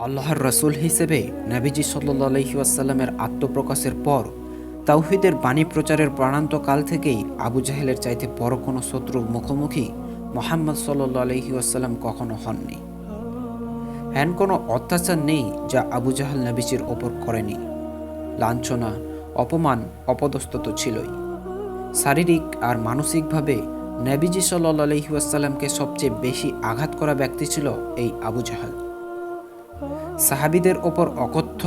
আল্লাহর রসুল হিসেবে নাবিজি সাল্লাসাল্লামের আত্মপ্রকাশের পর তাওহিদের বাণী প্রচারের প্রাণান্তকাল থেকেই আবু জাহেলের চাইতে বড় কোনো শত্রুর মুখোমুখি মোহাম্মদ সাল্লু আলহিউসাল্লাম কখনো হননি। হ্যান কোনো অত্যাচার নেই যা আবু জাহাল নাবিজির ওপর করেনি। লাঞ্ছনা, অপমান, অপদস্থ তো ছিলই। শারীরিক আর মানসিকভাবে নাবিজি সাল্লু আলহিউসাল্লামকে সবচেয়ে বেশি আঘাত করা ব্যক্তি ছিল এই আবু জাহাল। সাহাবিদের ওপর অকথ্য,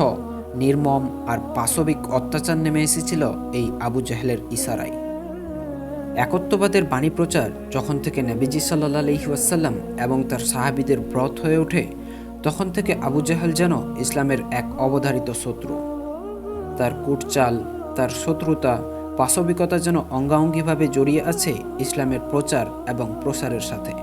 নির্মম আর পাশবিক অত্যাচার নেমে এসেছিল এই আবু জাহেলের ইশারায়। একত্ববাদের বাণী প্রচার যখন থেকে নবীজি সাল্লাহ আলহিউসাল্লাম এবং তার সাহাবিদের ব্রত হয়ে ওঠে, তখন থেকে আবু জাহেল যেন ইসলামের এক অবধারিত শত্রু। তার কুটচাল, তার শত্রুতা, পাশবিকতা যেন অঙ্গাঙ্গিভাবে জড়িয়ে আছে ইসলামের প্রচার এবং প্রসারের সাথে।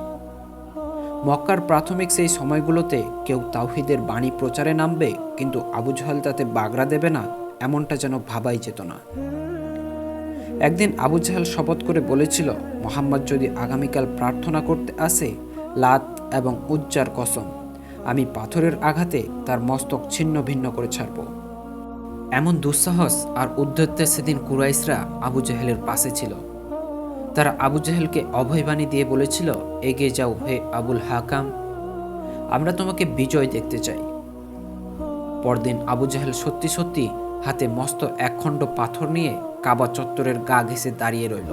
মক্কার প্রাথমিক সেই সময়গুলোতে কেউ তাওহিদের বাণী প্রচারে নামবে, কিন্তু আবু জাহাল তাতে বাগড়া দেবে না, এমনটা যেন ভাবাই যেত না। একদিন আবু জাহাল শপথ করে বলেছিল, মোহাম্মদ যদি আগামীকাল প্রার্থনা করতে আসে, লাত এবং উজ্জার কসম, আমি পাথরের আঘাতে তার মস্তক ছিন্ন ভিন্ন করে ছাড়ব। এমন দুঃসাহস আর উদ্ধত্তে সেদিন কুরাইশরা আবু জাহেলের পাশে ছিল। তারা আবু জাহেলকে অভয়বাণী দিয়ে বলেছিল এগিয়ে যাও হে আবুল হাকাম। আমরা তোমাকে বিজয় দেখতে চাই। পরদিন আবু জাহেল সত্যি সত্যি হাতে মস্ত একখণ্ড পাথর নিয়ে কাবা চত্বরের গা ঘেসে দাঁড়িয়ে রইল।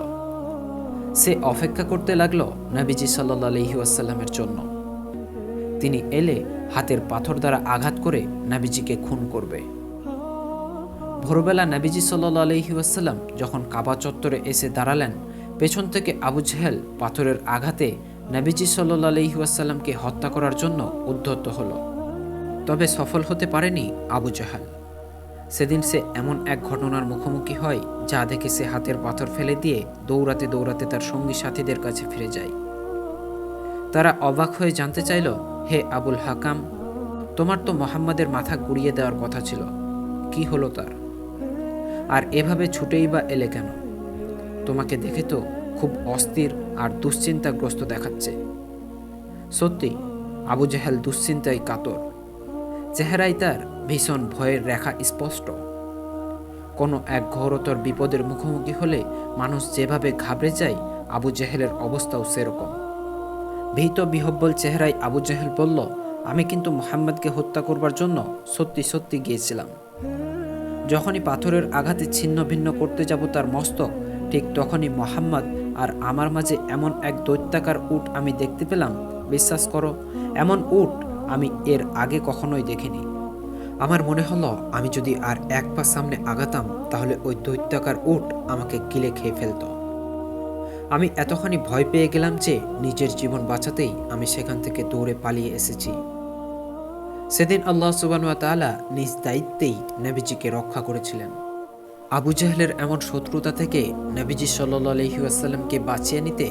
সে অপেক্ষা করতে লাগল নবীজি সাল্লা আলহিউসাল্লামের জন্য। তিনি এলে হাতের পাথর দ্বারা আঘাত করে নাবিজিকে খুন করবে। ভোরবেলা নাবিজি সাল্লা আলহিউসাল্লাম যখন কাবা চত্বরে এসে দাঁড়ালেন, পেছন থেকে আবু জাহেল পাথরের আঘাতে নাবিজি সাল্লু আলহিউসাল্লামকে হত্যা করার জন্য উদ্ধত হল। তবে সফল হতে পারেনি আবু জাহাল। সেদিন সে এমন এক ঘটনার মুখোমুখি হয় যা দেখে সে হাতের পাথর ফেলে দিয়ে দৌড়াতে দৌড়াতে তার সঙ্গী সাথীদের কাছে ফিরে যায়। তারা অবাক হয়ে জানতে চাইল, হে আবুল হাকাম, তোমার তো মোহাম্মদের মাথা গুড়িয়ে দেওয়ার কথা ছিল। কি হলো তার? আর এভাবে ছুটেই বা এলে কেন? তোমাকে দেখে তো খুব অস্থির আর দুশ্চিন্তাগ্রস্ত দেখাচ্ছে। সত্যি, আবু জাহেল দুশ্চিন্তায় কাতর। চেহারায় তার ভীষণ ভয়ের রেখা স্পষ্ট। কোনো এক ঘোরতর বিপদের মুখোমুখি হলে মানুষ যেভাবে ঘাবড়ে যায়, আবু জাহেলের অবস্থাও সেরকম। ভীত বিহব্বল চেহারায় আবু জাহেল বলল, আমি কিন্তু মোহাম্মদকে হত্যা করবার জন্য সত্যি সত্যি গিয়েছিলাম। যখনই পাথরের আঘাতে ছিন্ন ভিন্ন করতে যাব তার মস্তক, ঠিক তখনই মোহাম্মদ আর আমার মাঝে এমন এক দৈত্যাকার উট আমি দেখতে পেলাম, বিশ্বাস করো, এমন উট আমি এর আগে কখনোই দেখিনি। আমার মনে হলো আমি যদি আর এক পা সামনে আগাতাম, তাহলে ওই দৈত্যাকার উট আমাকে গিলে খেয়ে ফেলত। আমি এতখানি ভয় পেয়ে গেলাম যে নিজের জীবন বাঁচাতেই আমি সেখান থেকে দৌড়ে পালিয়ে এসেছি। সেদিন আল্লাহ সুবানুয়া তালা নিজ দায়িত্বেই নবীজিকে রক্ষা করেছিলেন। আবু জাহলের এমন শত্রুতা থেকে নবীজি সাল্লু আলহিউসাল্লামকে বাঁচিয়ে নিতে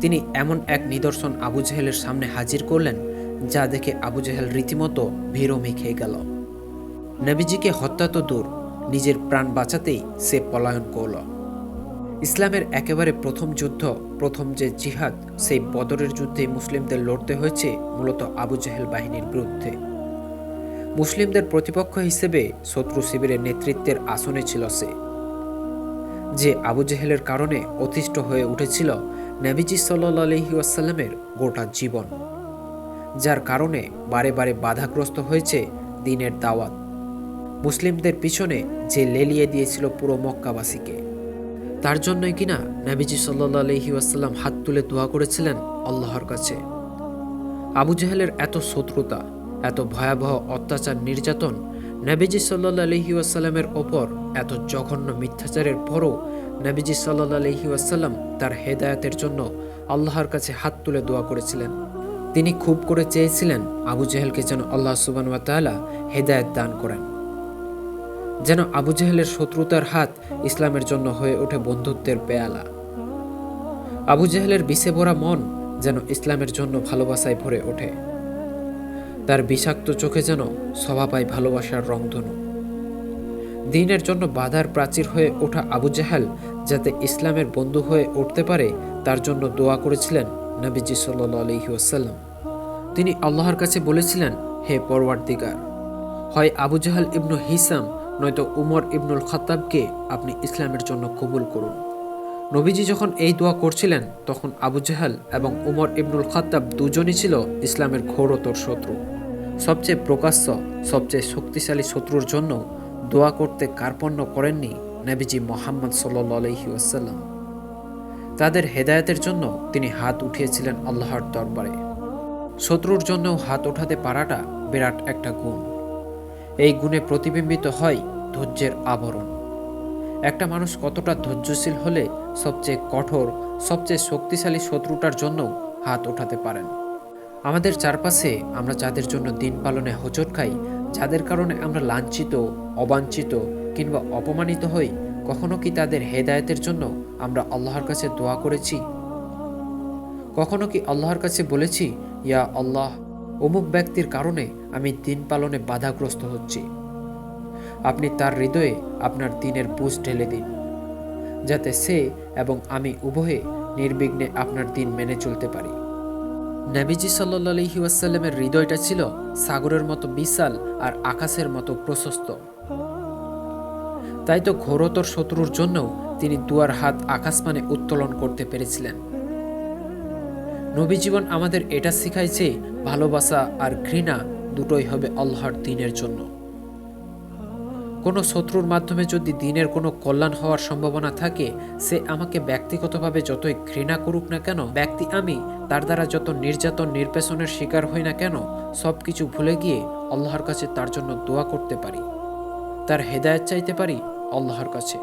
তিনি এমন এক নিদর্শন আবু জাহেলের সামনে হাজির করলেন, যা দেখে আবু জাহেল রীতিমতো ভীরমে খেয়ে গেল। নবীজিকে হত্যা তো দূর, নিজের প্রাণ বাঁচাতেই সে পলায়ন করল। ইসলামের একেবারে প্রথম যুদ্ধ, প্রথম যে জিহাদ, সেই বদরের যুদ্ধে মুসলিমদের লড়তে হয়েছে মূলত আবু জাহেল বাহিনীর বিরুদ্ধে। মুসলিমদের প্রতিপক্ষ হিসেবে শত্রু শিবিরের নেতৃত্বের আসনে ছিল সে। যে আবু জেহেলের কারণে অতিষ্ঠ হয়ে উঠেছিল নবীজি সাল্লু আলহিউসাল্লামের গোটা জীবন, যার কারণে বারে বারে বাধাগ্রস্ত হয়েছে দিনের দাওয়াত। মুসলিমদের পিছনে যে লেলিয়ে দিয়েছিল পুরো মক্কাবাসীকে, তার জন্যই কিনা নবীজি সাল্লু আলহিউসাল্লাম হাত তুলে দোয়া করেছিলেন আল্লাহর কাছে। আবু জাহেলের এত শত্রুতা এত ভয়াবহ অত্যাচার নির্যাতন নবীজি সাল্লা আলহি আসাল্লামের ওপর, এত জঘন্য মিথ্যাচারের পরও নবীজি সাল্লা আলহি আসাল্লাম তার হেদায়তের জন্য আল্লাহর কাছে হাত তুলে দোয়া করেছিলেন। তিনি খুব করে চেয়েছিলেন আবু জাহেলকে যেন আল্লাহ সুবান তালা হেদায়ত দান করেন। যেন আবু জাহেলের শত্রুতার হাত ইসলামের জন্য হয়ে ওঠে বন্ধুত্বের পেয়ালা। আবু জাহেলের বিষে ভরা মন যেন ইসলামের জন্য ভালোবাসায় ভরে ওঠে। তার বিষাক্ত চোখে যেন সভা পায় ভালোবাসার রংধনু। দিনের জন্য বাধার প্রাচীর হয়ে ওঠা আবু জাহাল যাতে ইসলামের বন্ধু হয়ে উঠতে পারে, তার জন্য দোয়া করেছিলেন নবীজি সাল্লু আলহিউসাল্লাম তিনি আল্লাহর কাছে বলেছিলেন, হে পরওয়ার্দিগার, হয় আবু জাহাল ইবনু হিসাম নয়তো উমর ইবনুল খত্তাবকে আপনি ইসলামের জন্য কবুল করুন। নবীজি যখন এই দোয়া করছিলেন, তখন আবু জাহাল এবং উমর ইবনুল খত্তাব দুজনই ছিল ইসলামের ঘোরতর শত্রু। সবচেয়ে প্রকাশ্য, সবচেয়ে শক্তিশালী শত্রুর জন্য দোয়া করতে কার্পণ্য করেননি নবীজি মোহাম্মদ সাল্লি ওয়াসাল্লাম। তাদের হেদায়েতের জন্য তিনি হাত উঠিয়েছিলেন আল্লাহর দরবারে। শত্রুর জন্যও হাত ওঠাতে পারাটা বিরাট একটা গুণ। এই গুণে প্রতিবিম্বিত হয় ধৈর্যের আবরণ। একটা মানুষ কতটা ধৈর্যশীল হলে সবচেয়ে কঠোর, সবচেয়ে শক্তিশালী শত্রুটার জন্য হাত ওঠাতে পারেন। আমাদের চারপাশে আমরা যাদের জন্য দিন পালনে হোঁচট খাই, যাদের কারণে আমরা লাঞ্ছিত, অবাঞ্ছিত কিংবা অপমানিত হই, কখনো কি তাদের হেদায়েতের জন্য আমরা আল্লাহর কাছে দোয়া করেছি? কখনো কি আল্লাহর কাছে বলেছি, ইয়া আল্লাহ, অমুক ব্যক্তির কারণে আমি দিন পালনে বাধাগ্রস্ত হচ্ছি আপনি তার হৃদয়ে আপনার দিনের বুঝ ঢেলে দিন, যাতে সে এবং আমি উভয়ে নির্বিঘ্নে আপনার দিন মেনে চলতে পারি। নাবিজি সাল্লি ওয়াসাল্লামের হৃদয়টা ছিল সাগরের মতো বিশাল আর আকাশের মতো প্রশস্ত। তাই তো ঘোরতর শত্রুর জন্য তিনি দুয়ার হাত আকাশমানে উত্তোলন করতে পেরেছিলেন। নবী জীবন আমাদের এটা শেখায় যে ভালোবাসা আর ঘৃণা দুটোই হবে আল্লাহর দিনের জন্য। কোনো শত্রুর মাধ্যমে যদি দিনের কোনো কল্যাণ হওয়ার সম্ভাবনা থাকে, সে আমাকে ব্যক্তিগতভাবে যতই ঘৃণা করুক না কেন, ব্যক্তি আমি, তার দ্বারা যত নির্যাতন নির্বাচনের শিকার হই না কেন সব কিছু ভুলে গিয়ে আল্লাহর কাছে তার জন্য দোয়া করতে পারি। তার হেদায়ত চাইতে পারি আল্লাহর কাছে।